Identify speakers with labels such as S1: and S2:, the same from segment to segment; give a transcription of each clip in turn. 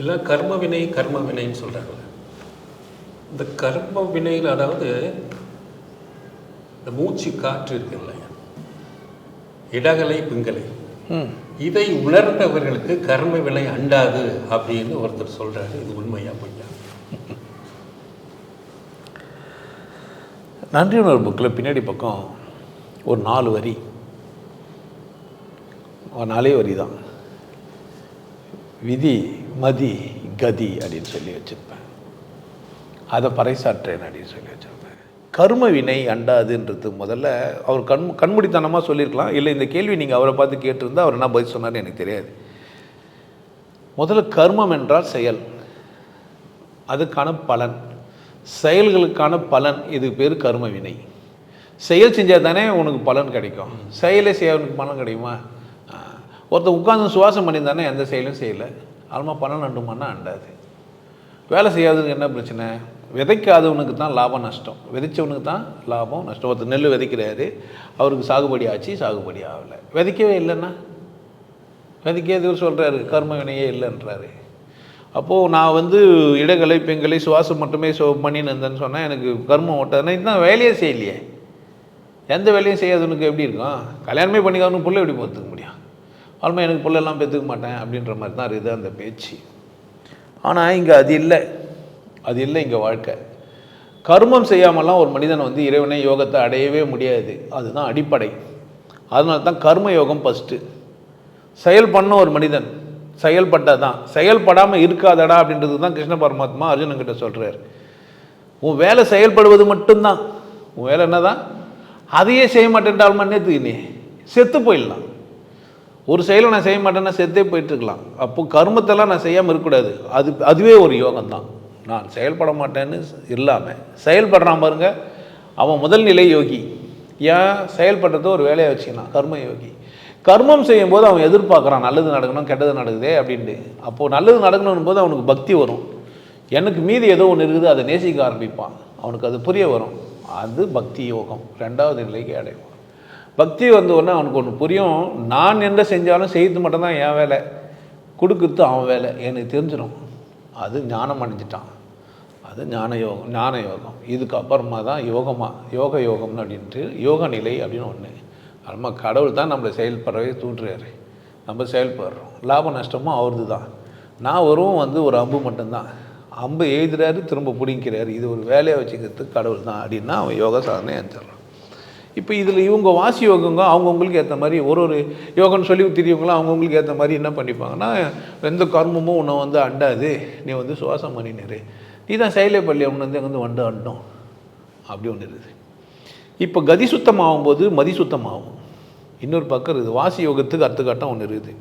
S1: இல்லை கர்ம வினை கர்ம வினைன்னு சொல்கிறாங்கல்ல இந்த கர்ம வினையில் அதாவது இந்த மூச்சு காற்று இருக்கு இல்லையா? இடகலை பிங்கலை. இதை உணர்ந்தவர்களுக்கு கர்ம வினை அண்டாது அப்படின்னு ஒருத்தர் சொல்றாரு. இது உண்மையா பொய்யா?
S2: நன்றி உணர்வு புக்கில் பின்னாடி பக்கம் ஒரு நாலு வரி. ஒரு நாலே வரி தான் விதி மதி கதி அப்படின்னு சொல்லி வச்சுருப்பேன். அதை பறைசாற்றேன் அப்படின்னு சொல்லி வச்சுருப்பேன். கர்ம வினை அண்டாதுன்றது முதல்ல அவர் கண் கண்மூடித்தனமாக சொல்லியிருக்கலாம். இல்லை இந்த கேள்வி நீங்கள் அவரை பார்த்து கேட்டிருந்தா அவர் என்ன பதில் சொன்னார்னு எனக்கு தெரியாது. முதல்ல கர்மம் என்றால் செயல். அதுக்கான பலன். செயல்களுக்கான பலன் இது பேர் கர்ம வினை. செயல் செஞ்சால் தானே உனக்கு பலன் கிடைக்கும். செயலே செய்ய உனக்கு பலன் கிடைக்குமா? ஒருத்தர் உட்காந்து சுவாசம் பண்ணியிருந்தானே எந்த செயலும் செய்யலை. ஆல்மா பலன் அண்டுமானா அண்டாது. வேலை செய்யாதவனுக்கு என்ன பிரச்சனை? விதைக்காதவனுக்கு தான் லாபம் நஷ்டம். விதைச்சவனுக்கு தான் லாபம் நஷ்டம். ஒருத்தர் நெல் விதைக்கிறாரு அவருக்கு சாகுபடி ஆச்சு சாகுபடி ஆகலை. விதைக்கவே இல்லைன்னா? விதைக்காதவர் சொல்கிறாரு கர்ம வினையே இல்லைன்றாரு. அப்போது நான் வந்து இடகலை பெண்களை சுவாசம் மட்டுமே சோ பண்ணின்னு இருந்தேன்னு சொன்னால் எனக்கு கர்மம் ஓட்டதுன்னா இதுதான் வேலையே செய்யலையே. எந்த வேலையும் செய்யாதவனுக்கு எப்படி இருக்கும்? கல்யாணமே பண்ணிக்காதவனுக்கு பிள்ளை எப்படி பார்த்துக்க முடியும்? ஆல்மா எனக்கு பிள்ளைலாம் பெற்றுக்க மாட்டேன் அப்படின்ற மாதிரி தான் இருக்குது அந்த பேச்சு. ஆனால் இங்கே அது இல்லை. அது இல்லை இங்கே வாழ்க்கை. கர்மம் செய்யாமலாம் ஒரு மனிதன் வந்து இறைவனை யோகத்தை அடையவே முடியாது. அதுதான் அடிப்படை. அதனால தான் கர்ம யோகம் ஃபஸ்ட்டு செயல் பண்ண ஒரு மனிதன் செயல்பட்டால் தான் செயல்படாமல் இருக்காதடா அப்படின்றது தான் கிருஷ்ண பரமாத்மா அர்ஜுனன் கிட்ட சொல்கிறார் உன் வேலை செயல்படுவது மட்டும்தான். உன் வேலை என்ன தான் அதையே செய்ய மாட்டேன்டால் மண்ணேத்துக்கு நீ செத்து போயிடலாம். ஒரு செயலை நான் செய்ய மாட்டேன்னா செத்தே போயிட்டுருக்கலாம். அப்போ கர்மத்தெல்லாம் நான் செய்யாமல் இருக்கக்கூடாது. அது அதுவே ஒரு யோகம் தான் நான் செயல்பட மாட்டேன்னு இல்லாமல் செயல்படுறான் பாருங்க அவன் முதல் நிலை யோகி. ஏன்? செயல்படுறத ஒரு வேலையை வச்சுக்கலாம் கர்ம யோகி. கர்மம் செய்யும்போது அவன் எதிர்பார்க்குறான் நல்லது நடக்கணும் கெட்டது நடக்குதே அப்படின்ட்டு. அப்போது நல்லது நடக்கணும் போது அவனுக்கு பக்தி வரும். எனக்கு மீதி ஏதோ ஒன்று இருக்குது அதை நேசிக்க ஆரம்பிப்பான். அவனுக்கு அது புரிய வரும். அது பக்தி யோகம். ரெண்டாவது நிலைக்கு அடையும் பக்தி வந்த உடனே அவனுக்கு ஒன்று புரியும். நான் என்ன செஞ்சாலும் செய்து மட்டும்தான் என் வேலை. கொடுக்குறது அவன் வேலை. எனக்கு தெரிஞ்சிடும். அது ஞானம் அடைஞ்சிட்டான். அது ஞான யோகம் ஞான யோகம். இதுக்கப்புறமா தான் யோகமாக யோக யோகம்னு அப்படின்ட்டு யோக நிலை அப்படின்னு ஒன்று நம்ம கடவுள் தான் நம்மளை செயல்படவே தூண்டுறாரு. நம்ம செயல்படுறோம். லாப நஷ்டமும் அவரது தான். நான் வரும் வந்து ஒரு அம்பு மட்டும்தான். அம்பு எழுதுறாரு திரும்ப பிடிக்கிறாரு இது ஒரு வேலையை வச்சுக்கிறதுக்கு கடவுள் தான் அப்படின்னா அவன் யோக சாதனை அஞ்சிடறான். இப்போ இதில் இவங்க வாசி யோகங்க அவங்கவுங்களுக்கு ஏற்ற மாதிரி ஒரு ஒரு யோகம்னு சொல்லி தெரியவங்களாம் அவங்கவுங்களுக்கு ஏற்ற மாதிரி என்ன பண்ணிப்பாங்கன்னா எந்த கர்மமும் உன்னை வந்து அண்டாது. நீ வந்து சுவாசம் பண்ணினிரு. நீ தான் செயலே பள்ளி அவனு வந்து வந்து வண்டு அண்டும். அப்படி ஒன்று இருக்குது. இப்போ கதி சுத்தமாகும்போது மதி சுத்தமாகும். இன்னொரு பக்கம் இருக்குது. வாசி யோகத்துக்கு அர்த்தக்காட்டம் ஒன்று இருக்குது.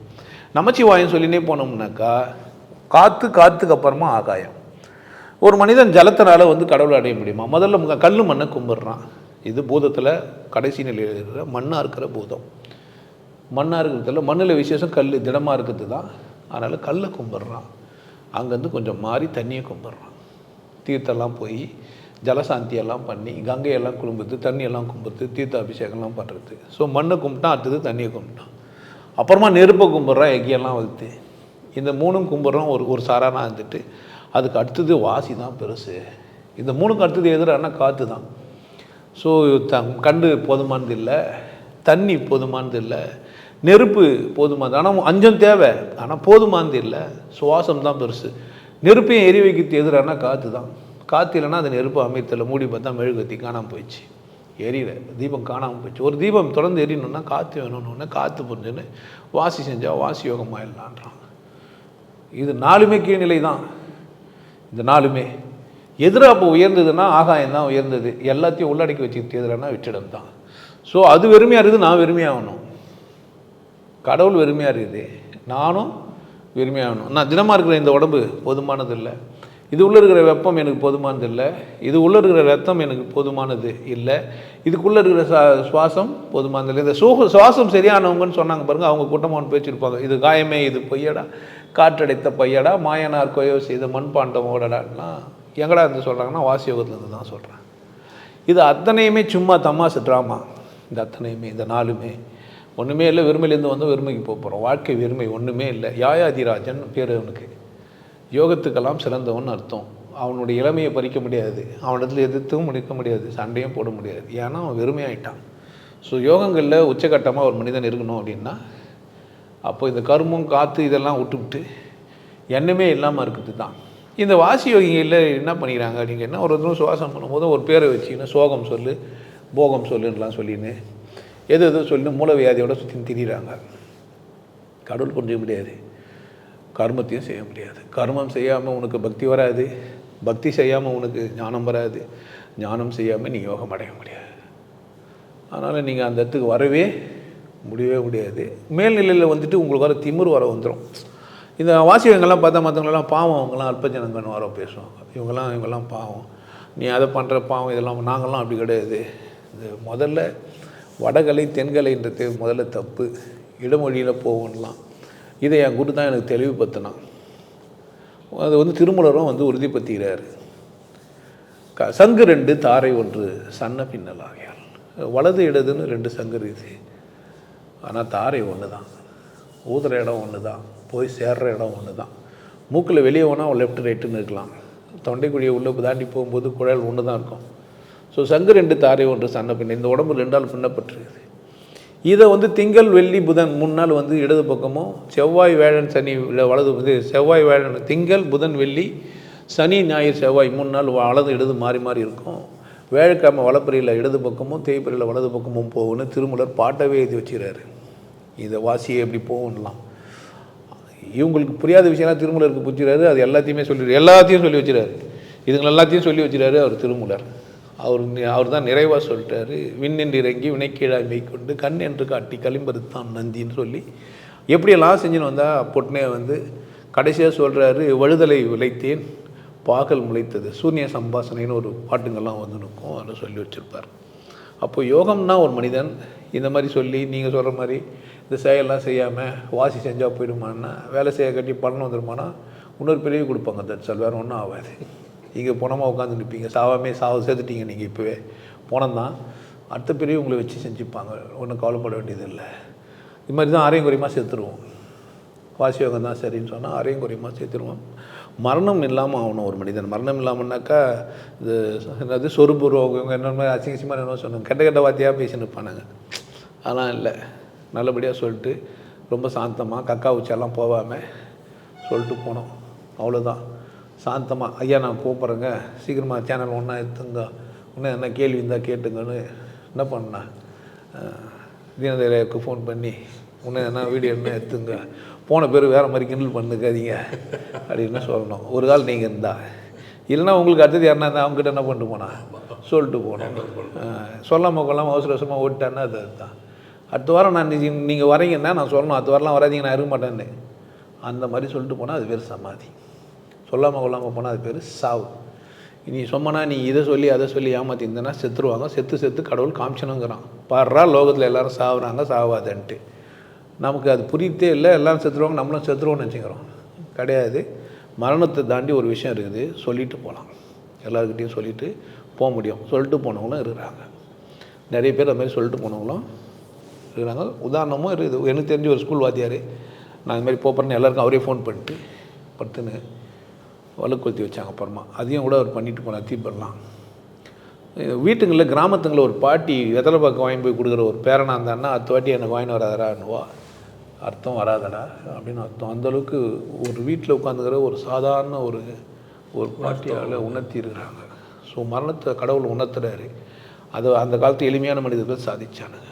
S2: நமச்சிவாயம் சொல்லினே போனோம்னாக்கா காற்று காற்றுக்கு அப்புறமா ஆகாயம். ஒரு மனிதன் ஜலத்தினால வந்து கடவுளை அடைய முடியுமா? முதல்ல கல் மண்ணை கும்பிட்றான். இது பூதத்தில் கடைசி நிலையில் இருக்கிற மண்ணாக இருக்கிற பூதம். மண்ணாக இருக்கிறதுல மண்ணில் விசேஷம் கல் திடமாக இருக்கிறது தான். அதனால் கல்லை கும்பிட்றான். அங்கேருந்து கொஞ்சம் மாறி தண்ணியை கும்பிட்றான். தீர்த்தெல்லாம் போய் ஜலசாந்தியெல்லாம் பண்ணி கங்கையெல்லாம் கும்பிட்டு தண்ணியெல்லாம் கும்பிட்டு தீர்த்த அபிஷேகம்லாம் பண்ணுறது ஸோ மண்ணை கும்பிட்டான் அடுத்தது தண்ணியை கும்பிட்டான். அப்புறமா நெருப்பை கும்பிட்றான் எக்கியெல்லாம் வளர்த்து இந்த மூணும் கும்பிட்றோம் ஒரு ஒரு சாரானா இருந்துட்டு அதுக்கு அடுத்தது வாசி தான் பெருசு. இந்த மூணுக்கு அடுத்தது எதிரான காற்று தான். ஸோ த கண்டு போதுமானது இல்லை தண்ணி போதுமானது இல்லை நெருப்பு போதுமானது ஆனால் அஞ்சம் தேவை ஆனால் போதுமானது இல்லை சுவாசம் தான் பெருசு. நெருப்பையும் எரி வைக்கிறது எதிரான காற்று தான். காற்று இல்லைன்னா அந்த நெருப்பு அமைத்தல மூடி பார்த்தா மெழுகுத்தி காணாமல் போயிடுச்சு. எரியல தீபம் காணாமல் போயிடுச்சு. ஒரு தீபம் தொடர்ந்து எரியணும்னா காற்று வேணும்னு காற்று புரிஞ்சுன்னு வாசி செஞ்சால் வாசி யோகமாயிடலான்றான். இது நாலுமே கீழ்நிலை தான் இந்த நாலுமே எதிராக அப்போ உயர்ந்ததுன்னா ஆகாயம் தான் உயர்ந்தது. எல்லாத்தையும் உள்ளடக்கி வச்சுக்கிட்டு எதிரானா வெற்றிடம் தான் ஸோ அது வெறுமையாக இருக்குது நான் வெறுமையாகணும் கடவுள் வெறுமையாக இருக்குது. நானும் வெறுமையாகணும் நான் தினமாக இருக்கிற இந்த உடம்பு போதுமானது இல்லை இது உள்ளே இருக்கிற வெப்பம் எனக்கு போதுமானது இல்லை இது உள்ளே இருக்கிற ரத்தம் எனக்கு போதுமானது இல்லை. இதுக்குள்ளே இருக்கிற சா சுவாசம் போதுமானது இல்லை இந்த சுக சுவாசம் சரியானவங்கன்னு சொன்னாங்க பாருங்கள் அவங்க கூட்டமாக ஒன்று பேச்சிருப்பாங்க இது காயமே இது பொய்யடா. காற்றடைத்த பையடா மாயனார் கொயோ செய்த மண்பாண்டம் ஓடடான்னா எங்கடா இருந்து சொல்கிறாங்கன்னா வாசி யோகத்துலேருந்து தான் சொல்கிறேன் இது அத்தனையுமே சும்மா தமாசு ட்ராமா இந்த அத்தனையுமே இந்த நாலுமே. ஒன்றுமே இல்லை வெறுமையிலேருந்து வந்து வெறுமைக்கு போக போகிறோம் வாழ்க்கை வெறுமை ஒன்றுமே இல்லை. யாயாதிராஜன் பேர் அவனுக்கு. யோகத்துக்கெல்லாம் சிறந்தவன் அர்த்தம். அவனுடைய இளமையை பறிக்க முடியாது. அவனிடத்தில் எதிர்த்தும் முடிக்க முடியாது. சண்டையும் போட முடியாது. ஏன்னா அவன் வெறுமையாயிட்டான். ஸோ யோகங்களில் உச்சகட்டமாக ஒரு மனிதன் இருக்கணும் அப்படின்னா அப்போ இந்த கருமம் காற்று இதெல்லாம் விட்டுவிட்டு எண்ணமே இல்லாமல் இருக்கிறது தான். இந்த வாசி யோகிகளில் என்ன பண்ணிக்கிறாங்க? அப்படிங்கன்னா ஒரு ஒருத்தரும் சுவாசம் பண்ணும்போது ஒரு பேரை வச்சுக்கின்னு சோகம் சொல்லு போகம் சொல்லுன்னெலாம் சொல்லின்னு எது எதோ சொல்லி மூலவியாதியோட சுற்றி திரிகிறாங்க கடவுள் புரிஞ்சிக்க முடியாது. கர்மத்தையும் செய்ய முடியாது. கர்மம் செய்யாமல் உனக்கு பக்தி வராது. பக்தி செய்யாமல் உனக்கு ஞானம் வராது. ஞானம் செய்யாமல் நீ யோகம் அடைய முடியாது. அதனால் நீங்கள் அந்த இடத்துக்கு வரவே முடியவே முடியாது. மேல்நிலையில் வந்துட்டு உங்களுக்கு வர திமிர் வர வந்துடும் இந்த வாசிகங்கள்லாம் பார்த்தா மற்றவங்களெல்லாம் பாவம் அவங்கெல்லாம் அல்பஜனங்கன்னு வர பேசுவாங்க. இவங்கெல்லாம் இவங்கெல்லாம் பாவம். நீ அதை பண்ணுற பாவம் இதெல்லாம் நாங்கள்லாம் அப்படி கிடையாது. இது முதல்ல வடகலை தென்கலைன்றது முதல்ல தப்பு. இடமொழியில் போகணும்லாம். இதை என் குரு தான் எனக்கு தெளிவுபடுத்தினான். அது வந்து திருமலரும் வந்து உறுதிப்படுத்துகிறார் க சங்கு ரெண்டு தாரை ஒன்று சன்ன பின்னலாகியால் வலது இடதுன்னு ரெண்டு சங்கு இருக்குது. ஆனால் தாரை ஒன்று தான் ஊதுற இடம் ஒன்று தான் போய் சேர்ற இடம் ஒன்று தான். மூக்கில் வெளியே போனால் லெஃப்ட் ரைட்டுன்னு இருக்கலாம். தொண்டைக்குழியை உள்ளே தாண்டி போகும்போது குழல் ஒன்று தான் இருக்கும். ஸோ சங்கு ரெண்டு தாரை ஒன்று சன்ன பின்ன. இந்த உடம்பு ரெண்டால் பின்னப்பட்டிருக்குது இதை வந்து திங்கள் வெள்ளி புதன் மூணு நாள் வந்து இடது பக்கமும் செவ்வாய் வேழன் சனி வலது வந்து செவ்வாய் வேழன் திங்கள் புதன் வெள்ளி சனி ஞாயிறு செவ்வாய் மூணு நாள் வலது இடது மாறி மாறி இருக்கும். வேழக்கிழமை வலப்பறையில் இடது பக்கமும் தேய்ப்பறையில் வலது பக்கமும் போகும்னு திருமலர் பாட்டவே எழுதி வச்சுக்கிறாரு. இதை வாசியை எப்படி போகணும்லாம் இவங்களுக்கு புரியாத விஷயம்லாம் திருமலருக்கு புரிச்சுறாரு அது எல்லாத்தையுமே சொல்லி எல்லாத்தையும் சொல்லி வச்சுறாரு இதுங்களை எல்லாத்தையும் சொல்லி வச்சுறாரு அவர் திருமலர். அவர் அவர் தான் நிறைவாக சொல்லிட்டாரு. விண்ணின்று இறங்கி வினைக்கீழாய் மேற்கொண்டு கண் என்று காட்டி களிம்பருத்தான் நந்தின்னு சொல்லி எப்படியெல்லாம் செஞ்சுன்னு வந்தால் பொட்னே வந்து கடைசியாக சொல்கிறாரு வழுதலை விளைத்தேன் பாகல் முளைத்தது சூன்ய சம்பாசனைன்னு ஒரு பாட்டுங்கள்லாம் வந்து நிற்கும் அதில் சொல்லி வச்சுருப்பார். அப்போது யோகம்னா ஒரு மனிதன் இந்த மாதிரி சொல்லி நீங்கள் சொல்கிற மாதிரி இந்த செயல்லாம் செய்யாமல் வாசி செஞ்சால் போயிடுமான்னா வேலை செய்ய கட்டி பணம் வந்துடுமானா இன்னொரு பிரிவு கொடுப்பாங்க தட்சல் வேறு ஒன்றும் ஆகாது இங்கே பணமாக உட்காந்து நிற்பீங்க சாவாமே சாவ சேர்த்துட்டீங்க நீங்கள் இப்போவே. பணம் தான் அடுத்த பிரிவு உங்களை வச்சு செஞ்சுப்பாங்க. ஒன்றும் கவலைப்பட வேண்டியது இல்லை இது மாதிரி தான் அரையும் குறையமாக சேர்த்துருவோம். வாசி யோகம் தான் சரின்னு சொன்னால் அரையும் குறையமாக சேர்த்துருவோம். மரணம் இல்லாமல் ஆகணும் ஒரு மனிதன். மரணம் இல்லாமல்னாக்கா இது என்னது சொருப்பு ரோகம் என்ன மாதிரி அசிங்கசியமாக என்ன சொன்னாங்க கெட்ட கெட்ட வார்த்தையாக பேசின்னு இருப்பானுங்க. அதெல்லாம் இல்லை. நல்லபடியாக சொல்லிட்டு ரொம்ப சாந்தமாக கக்கா உச்செல்லாம் போகாமல் சொல்லிட்டு போனோம். அவ்வளோதான் சாந்தமாக ஐயா நான் கூப்பிட்றேங்க. சீக்கிரமாக சேனல் ஒன்றா எடுத்துங்க இன்னும் என்ன கேள்வி இருந்தால் கேட்டுங்கன்னு. என்ன பண்ணா? தீனதயாளுக்கு ஃபோன் பண்ணி இன்னும் என்ன வீடியோ என்ன எடுத்துங்க போன பேர் வேறு மாதிரி கிண்டல் பண்ணுக்காதீங்க. அப்படின்னு சொல்லணும். ஒரு கால் நீங்கள் இருந்தா. இல்லைன்னா உங்களுக்கு அடுத்தது யாருன்னா இருந்தால் அவங்ககிட்ட என்ன பண்ணிட்டு போனா? சொல்லிட்டு போனோம். சொல்லாமல் கொள்ளாமல் அவசர அவசரமாக ஓட்டான்னா அது அதுதான். அடுத்த வாரம் நான் நீங்கள் வரீங்கன்னா நான் சொல்லணும். அடுத்த வாரம்லாம் வராதிங்க நான் இருக்க மாட்டேன்னு. அந்த மாதிரி சொல்லிட்டு போனால் அது பேர் சமாதி. சொல்லாமல் கொள்ளாமல் போனால் அது பேர் சாவு. நீ சொம்மனா நீ இதை சொல்லி அதை சொல்லி ஏமாற்றிருந்தேன்னா செத்துருவாங்க. செத்து செத்து கடவுள் காமிச்சணுங்கிறான் பாடுறா லோகத்தில் எல்லோரும் சாவுறாங்க சாவாதன்ட்டு. நமக்கு அது புரியத்தே இல்லை. எல்லாரும் செத்துருவாங்க நம்மளும் செத்துருவோம்னு வச்சுக்கிறோம் கிடையாது. மரணத்தை தாண்டி ஒரு விஷயம் இருக்குது. சொல்லிட்டு போகலாம் எல்லாருக்கிட்டையும் சொல்லிட்டு போக முடியும். சொல்லிட்டு போனவங்களும் இருக்கிறாங்க. நிறைய பேர் அது மாதிரி சொல்லிட்டு போனவங்களும் இருக்கிறாங்க. உதாரணமும் இருக்குது எனக்கு தெரிஞ்ச ஒரு ஸ்கூல் வாத்தியார். நான் இது மாதிரி போகிறேன்னு எல்லாருக்கும் அவரே ஃபோன் பண்ணிட்டு படுத்துன்னு வலுக்கொளுத்தி வச்சாங்க அப்புறமா. அதையும் கூட அவர் பண்ணிட்டு போனார் தீபம்லாம் வீட்டுங்களில் கிராமத்துங்களில் ஒரு பாட்டி வெத்தலை பக்கம் வாங்கி போய் கொடுக்குற ஒரு பேரனாக இருந்தான்னா அத்து வாட்டி எனக்கு வாங்கின்னு வராதரான்னுவா அர்த்தம் வராதடா? அப்படின்னு அர்த்தம். அந்தளவுக்கு ஒரு வீட்டில் உட்காந்துக்கிற ஒரு சாதாரண ஒரு ஒரு பாட்டியால் உணர்த்தி இருக்கிறாங்க. ஸோ மரணத்தை கடவுள் உணர்த்துறாரு. அது அந்த காலத்து எளிமையான மனிதர்கள் சாதிச்சானுங்க.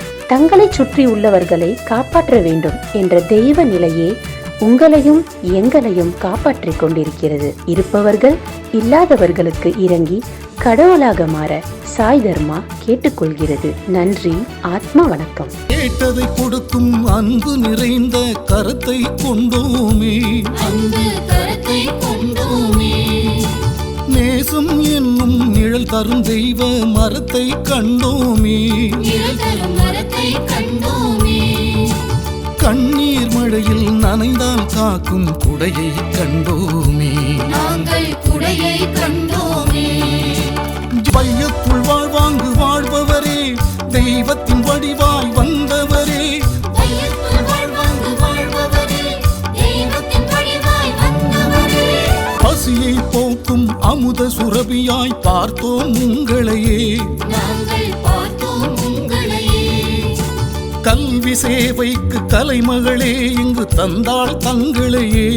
S3: தங்களை சுற்றி உள்ளவர்களை காப்பாற்ற வேண்டும் என்ற தெய்வ நிலையே உங்களையும் எங்களையும் காப்பாற்றிக் கொண்டிருக்கிறது. இருப்பவர்கள் இல்லாதவர்களுக்கு இறங்கி கடவுளாக மாற சாய் தர்மா கேட்டுக்கொள்கிறது. நன்றி ஆத்மா வணக்கம்.
S4: கேட்டதை கொடுக்கும் அன்பு நிறைந்த கரத்தை கொண்டோமே. நிழல் தரும் தெய்வ மரத்தை கண்டோமே. கண்ணீர் மழையில் நனைந்தால் காக்கும் குடையை கண்டோமே.
S5: குடையை கண்டோமே.
S4: பையத்துள் வாழ்வாங்கு வாழ்பவரே. தெய்வத்தின் வடிவாய் வந்தவரே. அமுத சுரபியாய் பார்த்தோம் உங்களையே. கல்வி சேவைக்கு கலைமகளே இங்கு தந்தாள் தங்களையே.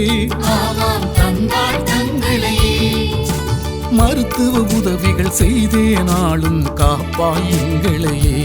S4: மருத்துவ உதவிகள் செய்தே நாளும் காப்பாய் எங்களையே.